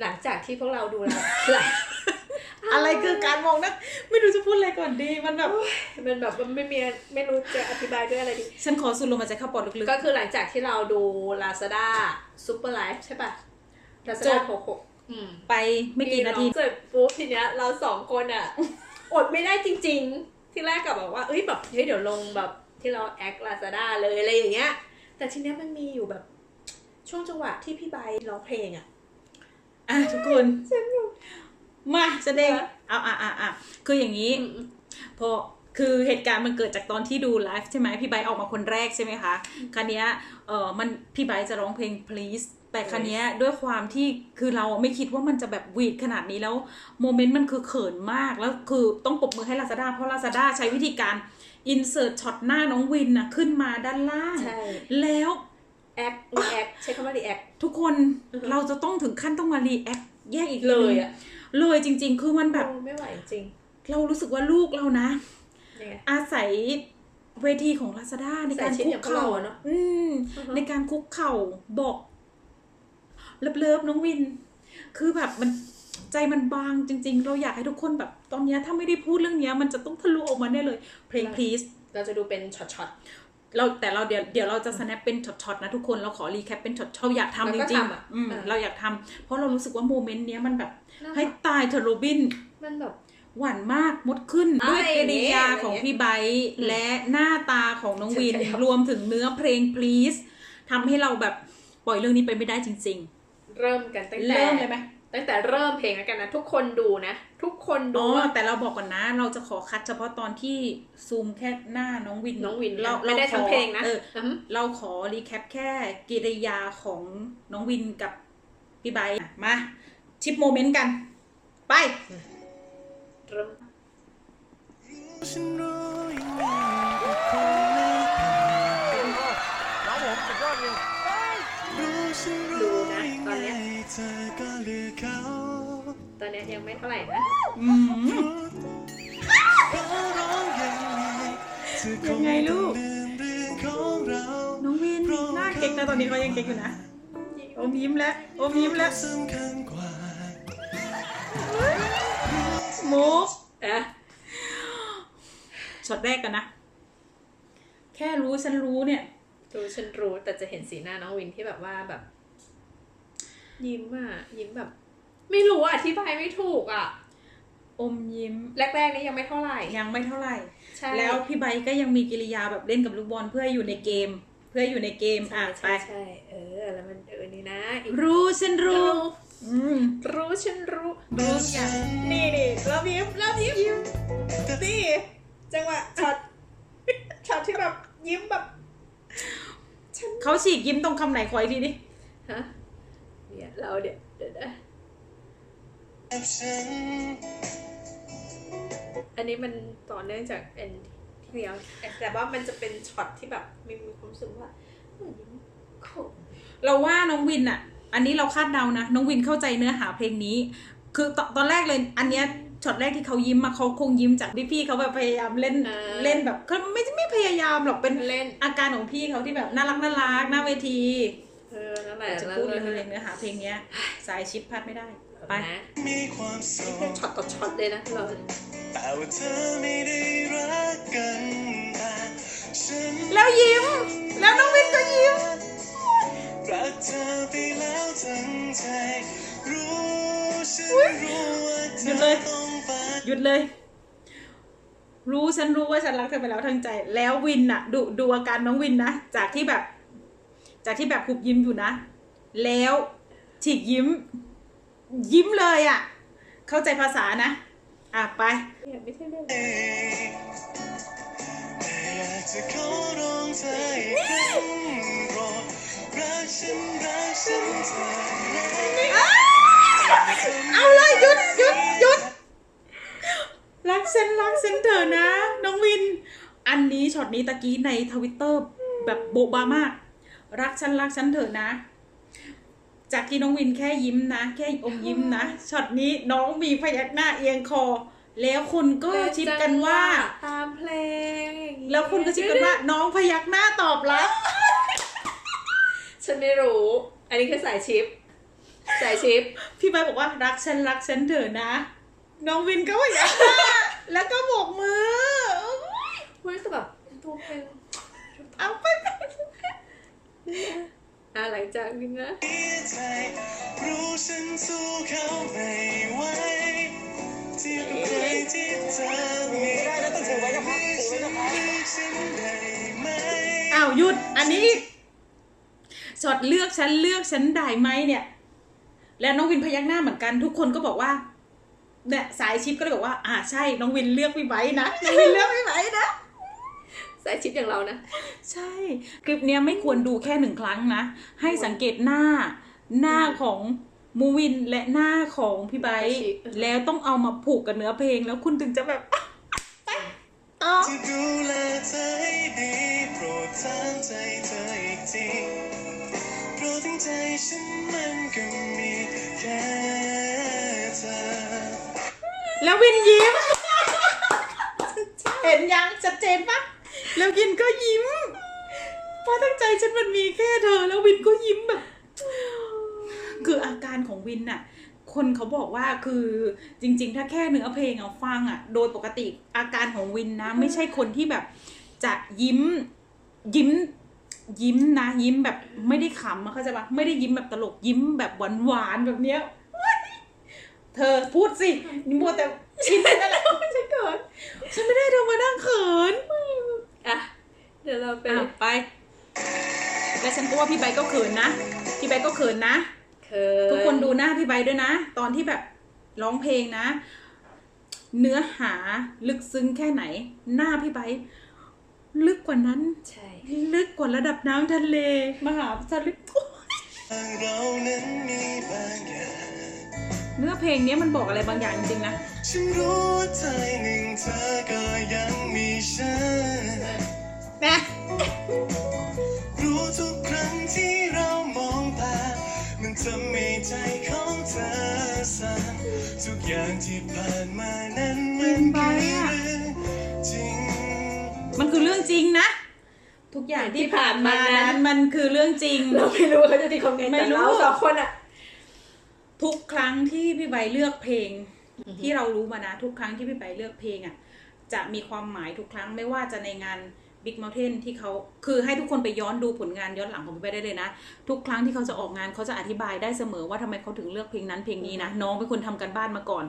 หลังจากที่พวกเราดูแล้วอะไรคือการมองนะไม่รู้จะพูดอะไรก่อนดีมันแบบมันแบบมันไม่มีไม่รู้จะอธิบายด้วยอะไรดี ฉันขอสูดลมหายใจเข้าปอดลึกก็คือหลังจากที่เราดู Lazada Super Life ใช่ป่ะจ Lazada บโคโคอืมๆไปไม่กี่นาทีเสร็จปุ๊บทีเนี้ยเราสองคนอะ อดไม่ได้จริง ๆ ที่แรกกับแบบว่าเอ้ยแบบเฮ้ยเดี๋ยวลงแบบที่เราแอคลาซาด้าเลยอะไรอย่างเงี้ย แต่ทีเนี้ยมันมีอยู่แบบช่วงจังหวะที่พี่ใบร้องเพลงอะ อะทุกคนมาแสดงเอาอะอะอะคืออย่างนี้พอคือเหตุการณ์มันเกิดจากตอนที่ดูไลฟ์ใช่ไหมพี่ไบร์ทออกมาคนแรกใช่ไหมคะคันนี้ยเออมันพี่ไบร์ทจะร้องเพลง please แต่คันนี้ยด้วยความที่คือเราไม่คิดว่ามันจะแบบวีดขนาดนี้แล้วโมเมนต์มันคือเขินมากแล้วคือต้องปรบมือให้ลาซาด้าเพราะลาซาด้าใช้วิธีการ insert ช็อตหน้าน้องวินนะขึ้นมาด้านล่างใช่แล้ว แอครีแอคใช้คำว่ารีแอคทุกคนอือฮึเราจะต้องถึงขั้นต้องมารีแอคแยกอีกเลยอะเลยจริง ๆ คือมันแบบโอ้ไม่ไหวจริง เรารู้สึกว่าลูกเรานะยังไงอาศัยเวทีของลาซาด้าในการใส่ชิ้นคุอกย่างพวกเข่าเราอะเนอะอืมอือฮึในการคุกเข่าบอกเลิฟๆน้องวิน คือแบบมันใจมันบางจริง ๆ เราอยากให้ทุกคนแบบตอนเนี้ยถ้าไม่ได้พูดเรื่องเนี้ยมันจะต้องทะลุออกมาแน่เลยเพลง please เราจะดูเป็นช็อต เราแต่เราเดี๋ยวเดี๋ยวเราจะ snap เป็นช็อตๆนะทุกคนเราขอรีแคปเป็นช็อตเราอยากทำเราจก็ริงทำอะๆอืมอ่าเราอยากทำเพราะเรารู้สึกว่าโมเมนต์เนี้ยมันแบบๆน่าให้รักตายเธอะโรบินมันแบบหวานมากมดขึ้นด้วยอะไรกริยาเนี่ยของพี่ไบร์ทอืมและหน้าตาของน้องวินใช่ครับรวมถึงเนื้อเพลง please ทำให้เราแบบปล่อยเรื่องนี้ไปไม่ได้จริงเริ่มกันตั้งๆแต่เริ่มเลยไหม ตั้งแต่เริ่มเพลงแล้วกันนะทุกคนดูนะ ทุกคนอ๋ดูอว่าแต่เราบอกก่อนนะ เราจะขอคัดเฉพาะตอนที่ซูมแค่หน้าน้องวินน้องวินเราไม่ได้ราขอทั้งเพลงนะเอออือหือเราขอรีแคปแค่กิริยาของน้องวินกับพี่ไบร์ทมาชิปโมเมนต์กัน ไปเริ่มฉันรู้ยังไงก็คงไม่น้องผมสุดยอดจริงรู้ฉันดูรู้นะยังตอไง นเนี้ยเธอก็เลือกเขาตอนเนี้ยยังไม่เท่าไหร่นะอืมเพราะร้องยังไงเธอคยังไงลูกลืมเรื่องของเราน้องวินหน้าเก๊กนะตอนนี้เขายังเก๊กอยู่นะ อมยิ้มแล้ว อมยิ้มแล้วสำคัญกว่ามุกอะช็อตแรกกันนะ แค่รู้ฉันรู้เนี่ยดูฉันรู้แต่จะเห็นสีหน้าน้องวินที่แบบว่าแบบ ยิ้มอะ ยิ้มแบบ ไม่รู้อะอธิบายไม่ถูกอะ อมยิ้ม แรกๆนี่ยังไม่เท่าไหร่ ยังไม่เท่าไหร่ใช่แล้วพี่ไบร์ทก็ยังมีกิริยาแบบเล่นกับลูกบอลเพื่ออยู่ในเกม เพื่ออยู่ในเกมอะใช่ไปใช่ใช่เออ แล้วมันเออนี่นะอีกรู้ฉันรู้อืมรู้ฉันรู้รู้อย่างนี่นี่เรายิ้มเรายิ้มยิ้มนี่จังหวะช็อตช็อตที่แบบยิ้มแบบเขาฉีกยิ้มตรงคำไหนขออีกทีดิฮะ เนี่ยเราเดี๋ยวเดี๋ยวนะฉันอันนี้มันต่อเนื่องจากเอ็นที่เดียวแต่ว่ามันจะเป็นช็อตที่แบบมีมีความรู้สึกว่าเหมือนยิ้มขมเราว่าน้องวินอะอันนี้เราคาดเดานะ น้องวินเข้าใจเนื้อหาเพลงนี้ คือตตอนแรกเลย อันเนี้ยช็อตแรกที่เขายิ้มมาเขาคงยิ้มจากพี่พี่ๆเขาแบบพยายามเล่นเล่นแบบเขาไม่ไม่พยายามหรอกเป็นเล่นอาการของพี่เขาที่แบบน่ารักน่ารักหน้าเวที เออนั่นแหละจะแล้วพูดเลยแล้วเนื้อหาเพลงเนี้ย สายชิปพลาดไม่ได้ ไปนะมีความสุนี่เป็นขช็อตต่อช็อตเลยนะเราแต่ว่าเธอไม่ได้รักกันแต่ฉันแล้วยิ้ม แล้วน้องวินก็ยิ้มรักเธอไปแล้วทั้งใจรู้ฉันรู้ว่าเธหยุอดเลยต้องไปหยุดเลยรู้ฉันรู้ว่าฉันรักเธอไปแล้วทั้งใจ แล้ววินอะดูดูอาการน้องวินนะ จากที่แบบ จากที่แบบคุบยิ้มอยู่นะ แล้วฉีกยิ้ม ยิ้มเลยอะเข้าใจภาษานะ อะไปเนี่ยไม่ใช่เรื่องแต่อยากจะขอร้องเธออีกครั้งโปรดรักฉันรักฉันเธอเอาเลยหยุดหยุดหยุดรักฉันรักฉันเถอะนะ น้องวิน อันนี้ช็อตนี้ตะกี้ในทวิตเตอร์แบบโบบามาก รักฉันรักฉันเถอะนะ จากที่น้องวินแค่ยิ้มนะ แค่อมยิ้มนะช็อตนี้น้องมีพยักหน้าเอียงคอ แล้วคุณก็ชิปกันว่า ตามเพลงอย่างงี้แล้วคุณก็ชิปกันว่า น้องพยักหน้าตอบรับฉันไม่รู้ อันนี้คือสายชิปสายชิป พี่ใบร์ทบอกว่ารักฉันรักฉันเถอะนะ น้องวินก็ว่าอย่างนั้นแล้วก็โบกมือเฮ้ยแต่แบบตัวเพลงเอาไปอะ หลังจากนี้นะเสียใจรู้ฉันสู้เขาไม่ไหวทียบกับใครที่เธอมีได้แล้วต้องถือไว้กับพักถือไว้กับพักฉันไดไหมอ้าวหยุดอันนี้ช็อตเลือกฉันเลือกฉันได้ไหมเนี่ย แล้วน้องวินพยักหน้าเหมือนกัน ทุกคนก็บอกว่าเนี่ยสายชิปก็เลยบอกว่า อ่าใช่น้องวินเลือกพี่ไบนะน้องวินเลือกพี่ไบนะายชิปอย่างเรานะ ใช่ คลิปเนี้ยไม่ควรดูแค่หนึ่งครั้งนะ ให้สังเกตหน้าหน้าของมูวินและหน้าของพี่ไบร์ทชิปแล้วต้องเอามาผูกกับเนื้อเพลงแล้วคุณถึงจะแบบไปต่อจะดูแลเธอให้ดีโปรดถามใจเธออีกทีเพราะทั้งใจฉันมันก็มีแค่เธอแล้ววินยิ้มเห็นยังชัดเจนปะ แล้ววินก็ยิ้ม เพราะตั้งใจฉันมันมีแค่เธอ แล้ววินก็ยิ้มแบบ คืออาการของวินน่ะ คนเขาบอกว่าคือจริง ๆ ถ้าแค่เนื้อเพลงเอาฟังอะ โดยปกติอาการของวินนะ ไม่ใช่คนที่แบบ จะยิ้ม ยิ้ม ยิ้มนะ ยิ้มแบบไม่ได้ขำอะเข้าใจปะไม่ได้ยิ้มแบบตลกยิ้มแบบหวานๆแบบเนี้ยเธอพูดสิมัวแต่ชินนั่นแหละฉันเกิดฉันไม่ได้เธอมานั่งเขินอะเดี๋ยวเราไป อะไป และฉันก็ว่าพี่ใบก็เขินนะ พี่ใบก็เขินนะเคินทุกคนดูหน้าพี่ใบด้วยนะ ตอนที่แบบร้องเพลงนะ เนื้อหาลึกซึ้งแค่ไหน หน้าพี่ใบลึกกว่านั้น ใช่ ลึกกว่าระดับน้ำทะเล มหาสมุทรเรานั้นมีบางอย่างเนื้อเพลงเนี้ยมันบอกอะไรบางอย่างจริงๆนะ ฉันรู้ว่าใจหนึ่งเธอก็ยังมีฉันนะรู้ ทุกครั้งที่เรามองผ่านมันทำให้ใจของเธอสั่นทุกอย่างที่ผ่านมานั้นมันคือเรื่องจริง มันคือเรื่องจริงนะ ทุกอย่างที่ผ่านมานั้นมันคือเรื่องจริง เราไม่รู้ว่าเขาจะตีคอมเมนต์ไม่แต่รู้เราสองคนอะทุกครั้งที่พี่ใบเลือกเพลง ที่เรารู้มานะ ทุกครั้งที่พี่ใบเลือกเพลงอะจะมีความหมายทุกครั้งไม่ว่าจะในงาน Big Mountain ที่เขาคือให้ทุกคนไปย้อนดูผลงานย้อนหลังของพี่ใบได้เลยนะ ทุกครั้งที่เขาจะออกงานเขาจะอธิบายได้เสมอว่าทำไมเขาถึงเลือกเพลงนั้นเพลงนี้นะ น้องเป็นคนทำกันบ้านมาก่อน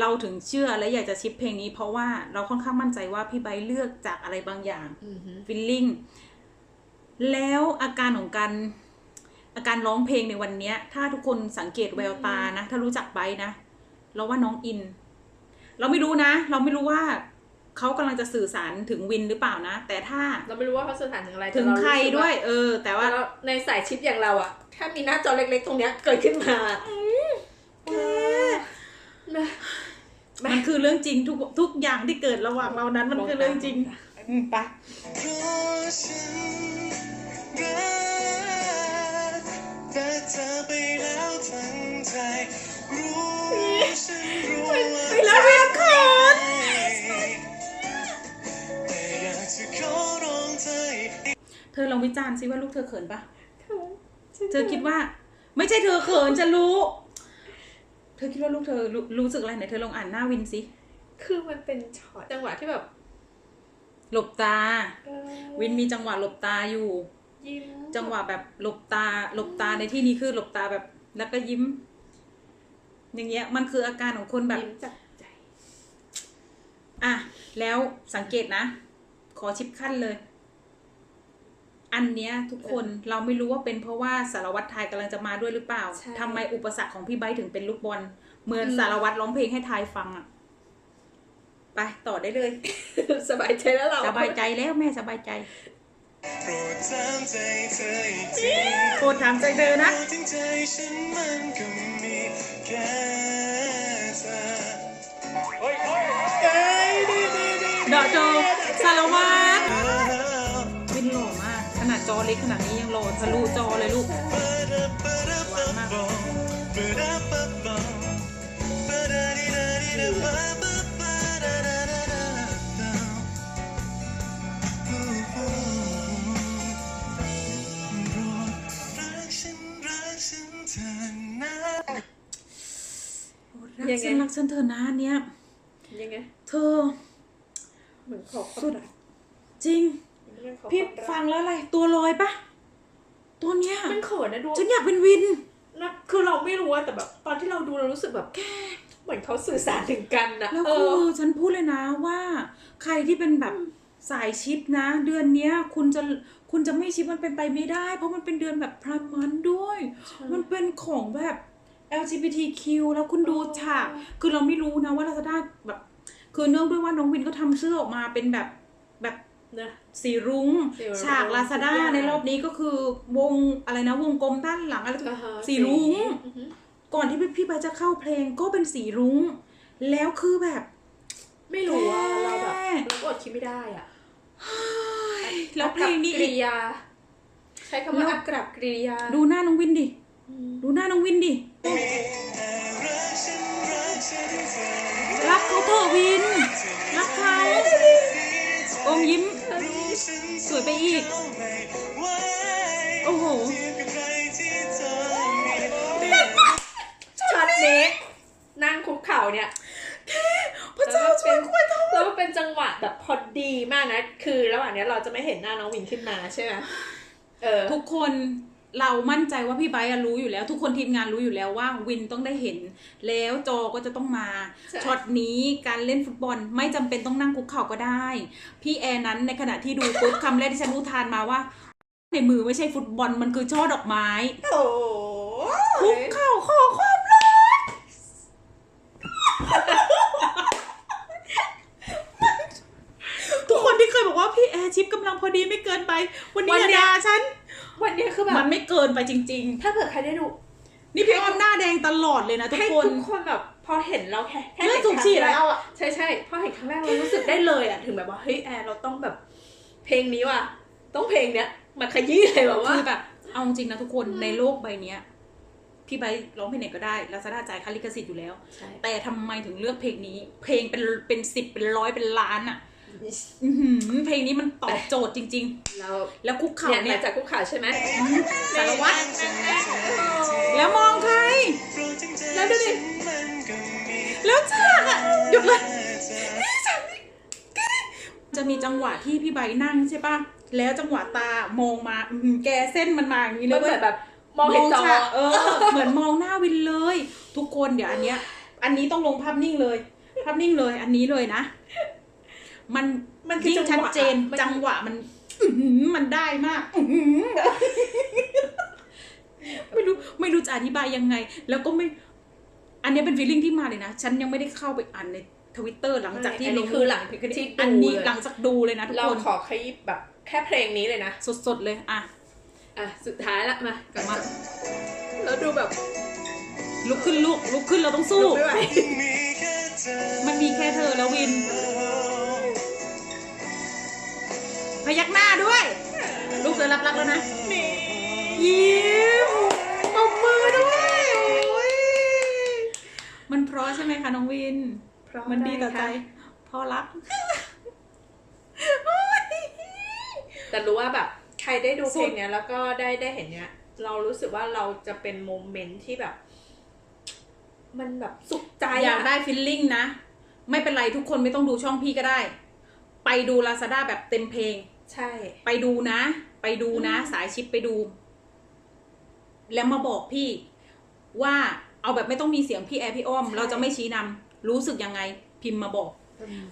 เราถึงเชื่อและอยากจะชิปเพลงนี้ เพราะว่าเราค่อนข้างมั่นใจว่าพี่ใบเลือกจากอะไรบางอย่างฟิลลิ่งแล้วอาการของการอาการร้องเพลงในวันเนี้ยถ้าทุกคนสังเกตแววตานะ ถ้ารู้จักไบร์ทนะ เราว่าน้องอิน เราไม่รู้นะ เราไม่รู้ว่า เขากำลังจะสื่อสารถึงวินหรือเปล่านะ แต่ถ้าเราไม่รู้ว่าเขาสื่อสารถึงอะไรถึงแต่เาใครสึกาด้วย เออ แต่ว่าว่าเราในสายชิปอย่างเราอะถ้ามีหน้าจอเล็กๆ ตรงเนี้ยเกิดขึ้นมานะมันคือเรื่องจริงทุกทุกอย่างที่เกิดระหว่างเรานั้นมันคือเรื่องจริงอืมไปเพราะฉันรักแต่เธอไปแล้วทั้งใจรู้ฉันรู้ว่าแล้วเรีย เธออีกเธอลองวิจารณ์ซิว่าลูกเธอเขินปะเธอคิดว่า ไม่ใช่เธอเขินจะรู้ เธอคิดว่าลูกเธอรู้รู้สึกอะไรไหนเธอลองอ่านหน้าวินสิคือมันเป็นช็อตจังหวะที่แบบหลบตาเออวินมีจังหวะหลบตาอยู่ยิ้มจังหวะแบบหลบตา หลบตาในที่นี้คือหลบตาแบบแล้วก็ยิ้ม อย่างเงี้ย มันคืออาการของคนแบบยิ้มจากใจอะแล้วสังเกตนะข อชิปขั้นเลย อันเนี้ยทุกคนเราไม่รู้ว่าเป็นเพราะว่าสารวัตรไทยกำลังจะมาด้วยหรือเปล่า ใช่ทำไมอุปสรรคของพี่ไบร์ทถึงเป็นลูกบอล เหมือนสารวัตรร้องเพลงให้ทายฟังอะไปต่อได้เลย สบายใจแล้วเราสบายใจแล้วแม่สบายใจโปรดถามใจเธออีกทีโปรดถามใจเธอนะเพราะทั้งใจฉันมันก็มีแค่เธอ เฮ้ยเฮ้ยดอกโจ สารวัตรวินหล่อมาก ขนาดจอเล็กขนาดนี้ยังหล่อทะลุจอเลยลูกหวานมากรักฉันรักฉันเธอนะรักยังไงฉันรักฉันเธอนะอันเนี้ยยังไงเธอ เหมือนขอความสุดรักจริงเรื่องขอพี่ความรักฟังแล้วอะไร ตัวลอยปะตัวเนี้ยมันเขินนะดูฉันอยากเป็นวินนะคือเราไม่รู้อะแต่แบบ ตอนที่เราดูเรารู้สึกแบบแกเหมือนเขาสื่อสารถึงกันนะแล้วเอคืออฉันพูดเลยนะว่า ใครที่เป็นแบบสายชิปนะ เดือนเนี้ย คุณจะคุณจะไม่ชิปมันเป็นไปไม่ได้ เพราะมันเป็นเดือนแบบพรามันด้วย มันเป็นของแบบ LGBTQ แล้วคุณดูฉาก คือเราไม่รู้นะว่าเราจะได้แบบ คือเนื่องด้วยว่าน้องวินก็ทำเสื้อออกมาเป็นแบบแบบนะสีรุง้งสีรุ้ง ฉากลาซาด้าทุกอย่างในรอบนี้ก็คือวงอะไรนะวงกลมด้านหลังอะไรอ่าฮะสีรุง้งอือฮึก่อนที่พี่พี่ใบจะเข้าเพลงก็เป็นสีรุง้ง แล้วคือแบบ ไม่รู้ว่าแกเราแบบเราก็อดคิดไม่ได้อะแล้วเพลงนี้กริยาใช้คำว่าแล้วอักกับกริยา ดูหน้าน้องวินดิ ดูหน้าน้องวินดิ รักเขาเถอะวิน รักเขาอมยิ้มรู้ฉันสวยไปอีกเข้าไม่ไหวโอ้โหเทียบกับใครที่เธอมีช็อตนี้นั่งคุกเข่าเนี่ยพระเจ้าช่วยกล้วยทอดแล้วมันเป็นจังหวะแบบพอดีมากนะ คือระหว่างเนี้ยเราจะไม่เห็นหน้าน้องวินขึ้นมาใช่ไหมเออทุกคน เรามั่นใจว่าพี่ไบร์ทอะรู้อยู่แล้ว ทุกคนทีมงานรู้อยู่แล้วว่าวินต้องได้เห็น แล้วจอก็จะต้องมาใช่ ช็อตนี้การเล่นฟุตบอลไม่จำเป็นต้องนั่งคุกเข่าก็ได้ พี่แอร์นั้นในขณะที่ดูปุ๊บคำแรกที่ฉันอุทานมาว่า ในมือไม่ใช่ฟุตบอลมันคือช่อดอกไม้โอ้คุกเข่าขอความรักทุกคนที่เคยบอกว่าพี่แอร์ชิปกำลังพอดีไม่เกินไป วันนี้อย่าด่าฉัน วันนี้คือแบบมันไม่เกินไปจริงถ้าเผื่อใครได้ดูๆนี่พี่อ้อมหน้าแดงตลอดเลยนะทุกให้คน ทุกคนแบบพอเห็นเราแค่แค่เลือดเห็นสูบฉีดครั้งรกแล้วอะ ใช่ใช่พอเห็นครั้งแรกเรารู้สึกได้เลยอะถึงแบบว่าเฮ้ยแอร์เราต้องแบบ เพลงนี้ว่ะต้องเพลงเนี้ยมาขยี้เลยแบบว่า คือแบบเอาจริงนะทุกคนในโลกใบเนี้ย พี่ใบร้องเพลงไหนก็ได้ลาซาด้าจ่ายค่าลิขสิทธิ์อยู่แล้วใช่แต่ทำไมถึงเลือกเพลงนี้ เพลงเป็นเป็นสิบเป็นร้อยเป็นล้านอะ อื้อหือเพลงนี้มันตอบโจทย์จริงเราๆแล้วคุกเข่าเนี่ยเนี่มาย จากคุกข่าวใช่ไหมสารวัตรแล้วมองใคร แล้วดูดิมันก็มีแล้วฉากอะหยุดเลยเธอจะมีจังหวะที่พี่ใบนั่งใช่ปะแล้วจังหวะตามองมาอื้อหือแกเส้นมันมาอย่างนี้เลมันยเหเว้มือยนแบบมองเห็นจอฉากเออ เหมือนมองหน้าวินเลย ทุกคนเดี๋ยวอันเนี้ย อันนี้ต้องลงภาพนิ่งเลย ภาพนิ่งเลย อันนี้เลยนะ มันมันคือยิ่งจัชังดหวะเจนมันจังหวะมันอื้อหือมันได้มากอื้อหือไม่รู้ไม่รู้จะอธิบายยังไง แล้วก็ไม่ อันเนี้ยเป็นฟีลลิ่งที่มาเลยนะ ฉันยังไม่ได้เข้าไปอ่านในทวิตเตอร์หลังจากที่อันลนี้งคือหลังที่อันนี้ดูเลยหลังจากดูเลยนะทุกเราคนขอขยี้แบบแค่เพลงนี้เลยนะ สดๆเลย อะ อะ สุดท้ายละมาก่อนมาจบแล้วดูแบบ ลุกขึ้นลุกลุกขึ้นเราต้องสู้ไม่ไหวมีแค่เธอมันมีแค่เธอแล้ววิน พยักหน้าด้วย ลูกเสือรับรักแล้วนะยิ้มปมมือด้วยโอ้ยมันเพราะใช่ไหมคะน้องวิน เพราะมันดีต่อใจอะไรคะพ่อรัก แต่รู้ว่าแบบ ใครได้ดูสุเพลดงเนี้ยแล้วก็ได้ได้เห็นเนี้ย เรารู้สึกว่าเราจะเป็นโมเมนต์ที่แบบ มันแบบสุขใจอยากอะได้ฟิลลิ่งนะ ไม่เป็นไรทุกคนไม่ต้องดูช่องพี่ก็ได้ ไปดูลาซาด้าแบบเต็มเพลง ใช่ ไปดูนะ ไปดูนะอืมสายชิปไปดู แล้วมาบอกพี่ว่าเอาแบบไม่ต้องมีเสียงพี่แอร์พี่อ้อม เราจะไม่ชี้นำรู้สึกยังไง พิมพ์มาบอก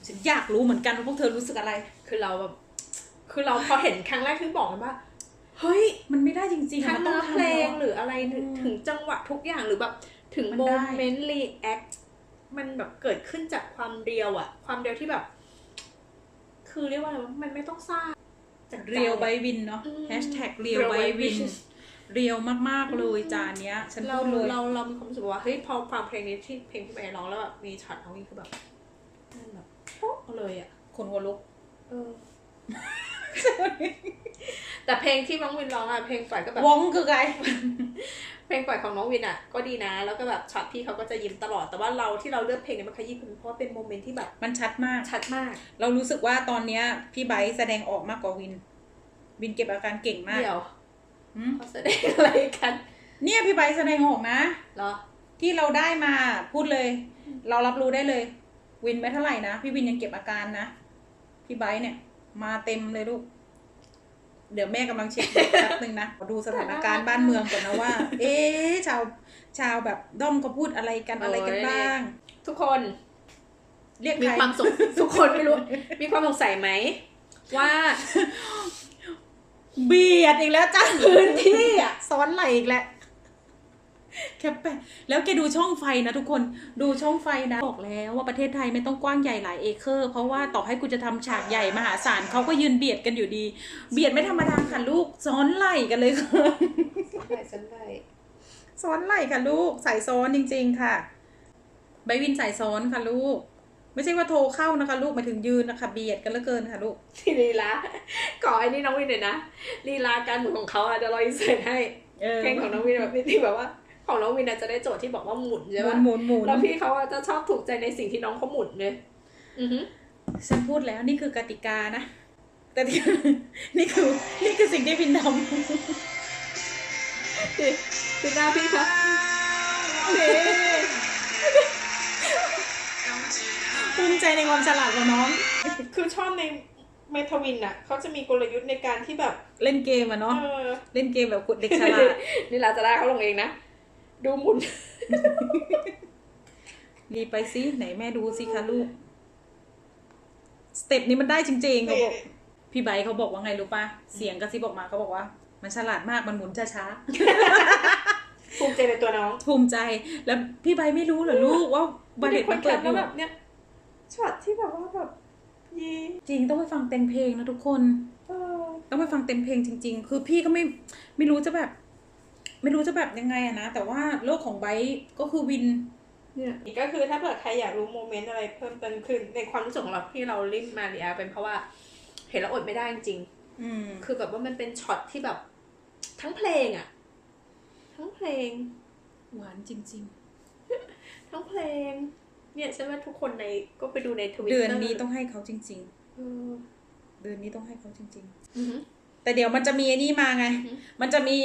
ฉันอยากรู้เหมือนกันว่าพวกเธอรู้สึกอะไร คือเราแบบ คือเราพอเห็นครั้งแรกที่บอกกันว่าเฮ้ย มันไม่ได้จริงๆทั้งมันต้อเนื้งอทำเพลงเนอะหรืออะไรถึงอืมถึงจังหวะทุกอย่างหรือแบบถึงมันโมได้เมนต์รีแอคมันแบบเกิดขึ้นจากความเรียวอะความเรียวที่แบบ คือเรียกว่าอะไรวะมันไม่ต้องสร้าง จากใจเรียวไบวินเนาะอืมแฮชแท็กเรียว Real ไบ by วิน Win เรียวมากๆเลยจานเนี้ย ฉันเราพูดเลยเราเรามีความรู้สึกว่าเฮ้ยพอฟังเพลงนี้ที่เพลงที่ไปร้องแล้วแบบมีช็อตน้องวินคือแบบมันแบบโป๊ะเลยอะคนหัวลุกเออแต่เพลงที่น้องวินร้องอะเพลงปล่อยก็แบบวองคือไง เพลงปล่อยของน้องวินอะก็ดีนะ แล้วก็แบบช็อตพี่เขาก็จะยิ้มตลอดแต่ว่าเราที่เราเลือกเพลงเนี่ยมันขยี้คือเพราะว่าเป็นโมเมนต์ที่แบบมันชัดมากชัดมาก เรารู้สึกว่าตอนเนี้ย พี่ไบร์ทแสดงออกมากกว่าวิน วินเก็บอาการเก่งมากเดี๋ยวหืมเขาแสดงอะไรกัน เนี่ยพี่ไบร์ทแสดงออกนะเหรอที่เราได้มาพูดเลย เรารับรู้ได้เลย วินไม่เท่าไหร่นะพี่วินยังเก็บอาการนะพี่ไบร์ทเนี่ย มาเต็มเลยลูก เดี๋ยวแม่กำลังเช็คแป๊บนึงนะขอดูสถานการณ์บ้านเมืองก่อนนะว่า เอ๊ะชาวชาวแบบด้อมเขาพูดอะไรกันอะไรกันบ้าง ทุกคน เรียกมีใครความสงทุกคนไม่รู้ มีความสงสัยไหม ว่า เบียดอีกแล้วจ้าพื้นที่อะซ้อนไหลอีกแล้ว แคปไปแล้วแกดูช่องไฟนะทุกคนดูช่องไฟนะ บอกแล้วว่าประเทศไทยไม่ต้องกว้างใหญ่หลายเอเคอร์ เพราะว่าต่อให้กูจะทำฉากใหญ่มหาศาลเขาก็ยืนเบียดกันอยู่ดี เบียดไม่ธรรมดาค่ะลูกซ้อนไหลกันเลยค่ะใช่ฉันได้ซ้อนไหลค่ะลูกสายซ้อนจริง ๆ ค่ะ ใบวินสายซ้อนค่ะลูก ไม่ใช่ว่าโทรเข้านะคะ ลูกหมายถึงยืนนะคะ เบียดกันเหลือเกินค่ะลูกที่ลีลาขอไอ้นี่น้องวินหน่อยนะลีลาการหมุนของเขาอะเดี๋ยวเราอินเสิร์ตให้เออเพลงของน้องวินแบบนี้ที่แบบว่า ของน้องวินอะจะได้โจทย์ที่บอกว่าหมุนใช่หมุปะนหมุนหมุนแล้วพี่เขาอะจะชอบถูกใจในสิ่งที่น้องเขาหมุนเลยอือฮึฉันพูดแล้วนี่คือกติกานะกติกานี่คือนี่คือสิ่งที่พินทดูหน้าพี่คะนี่ำภูมิใจในความฉลาดของน้อง คือชอบในเมทวินอะเขาจะมีกลยุทธ์ในการที่แบบเล่นเกมอะเนาะเออเล่นเกมแบบเด็กฉลาดนี่ลาจะได้เขาลงเองนะ ดูหมุน รีไปซิไหนแม่ดูสิคะลูก สเต็ปนี้มันได้จริงๆเขาบอกพี่ไบร์ทเขาบอกว่าไงรู้ปะเสียงกระซิบออกมาเขาบอกว่า มันฉลาดมากมันหมุนช้าภูมิใจในตัวน้องๆภูมิใจแล้วพี่ไบร์ทไม่รู้เหรอลูกว่าบาเลตมันเปิดอแล้วยู่ แบบเนี้ยช็อตที่แบบว่าแบบยีจริงต้องไปฟังเต็มเพลงนะทุกคน เออต้องไปฟังเต็มเพลงจริง ๆ คือพี่ก็ไม่ไม่รู้จะแบบ ไม่รู้จะแบบยังไงอะนะ แต่ว่าโลกของไบร์ทก็คือวินเนี่ยก็คือถ้าเผื่อใครอยากรู้โมเมนต์อะไรเพิ่มเติมคือในความรู้สึกของเราที่เราลิ้นมาเรียเป็นเพราะว่า เห็นแล้วอดไม่ได้จริงอืมๆคือแบบว่ามันเป็นช็อตที่แบบ ทั้งเพลงอะทั้งเพลง หวานจริง ทั้งเพลง เนี่ยฉันว่าทุกคนในก็ไปดูในทวิตๆเตอเดืร์อนนี้ต้องให้เขาจริงเออๆเดือนนี้ต้องให้เขาจริงอือหือๆ แต่เดี๋ยวมันจะมีไอ้นี่มาไงอือหือมันจะมี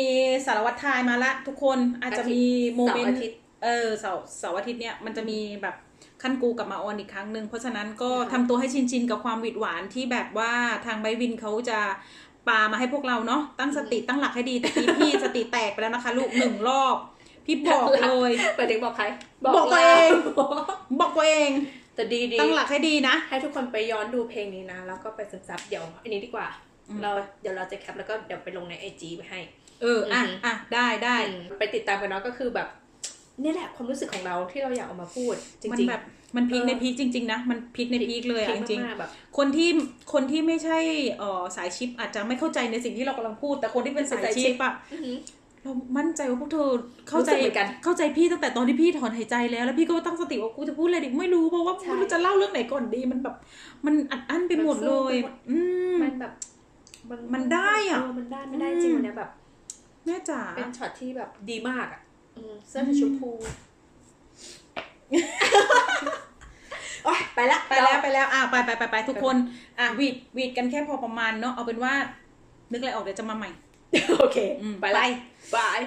สารวัตรทายมาละ ทุกคนอาจจะมีโมเมนเสาร์ต์อาทิตย์เออเสาร์เสาร์อาทิตย์เนี่ยมันจะมีแบบขั้นกูกลับมาออนอีกครั้งหนึ่งเพราะฉะนั้นก็ค่ะทำตัวให้ชินๆกับความหวิดหวานที่แบบว่าทางไบวินเขาจะปามาให้พวกเราเนาะตั้งสติตั้งหลักให้ดีแต่พี่พี่สติแตกไปแล้วนะคะ ลูกหนึ่งรอบพี่บอกเลยไปถึงบอกใคร บอกตัวเองบอกตัวเองแต่ดีดีตั้งหลักให้ดีนะ ให้ทุกคนไปย้อนดูเพลงนี้นะ แล้วก็ไปซึมซับเดี๋ยวอันนี้ดีกว่าอืม เราเดี๋ยวเราจะแคปแล้วก็เดี๋ยวไปลงในไอจีไปให้ เอออะอือหืออ่อะได้ได้อืมไปติดตามกันเนาะก็คือแบบนี่แหละความรู้สึกของเราที่เราอยากเอามาพูดจมันริงๆแบบมันพีคเออในพีคจริง ๆ นะ มันพีคในพีคเลยอะจริงมากๆแบบๆคนที่คนที่ไม่ใช่เอ่อสายชิปอาจจะไม่เข้าใจในสิ่งที่เรากำลังพูด แต่คนที่เป็นสายเป็นสายชิชิปปอะอื้อหือเรามั่นใจว่าพวกเธอเข้าใจรู้สึกเหมือนกันเข้าใจพี่ตั้งแต่ตอนที่พี่ถอนหายใจแล้ว แล้วพี่ก็ตั้งสติว่ากูจะพูดอะไรดีไม่รู้เพราะว่าใช่ไม่รู้จะเล่าเรื่องไหนก่อนดีมันแบบ มันอัดอั้นไปหมดเลยมันสู้ไปหมดอืมมันแบบ มันได้อะเมันได้มันได้จริงอืมวันเนี้ยแบบ แม่จ๋าเป็นช็อตที่แบบดีมากอะอืมเสื้อสีชมพูโอ๊ยไปละไปแล้วไปแล้วอะไปไปไปไปทุกคน อะวีดวีดกันแค่พอประมาณเนาะเอาเป็นว่า นึกอะไรออกเดี๋ยวจะมาใหม่ โอเคอืมไปละไปบาย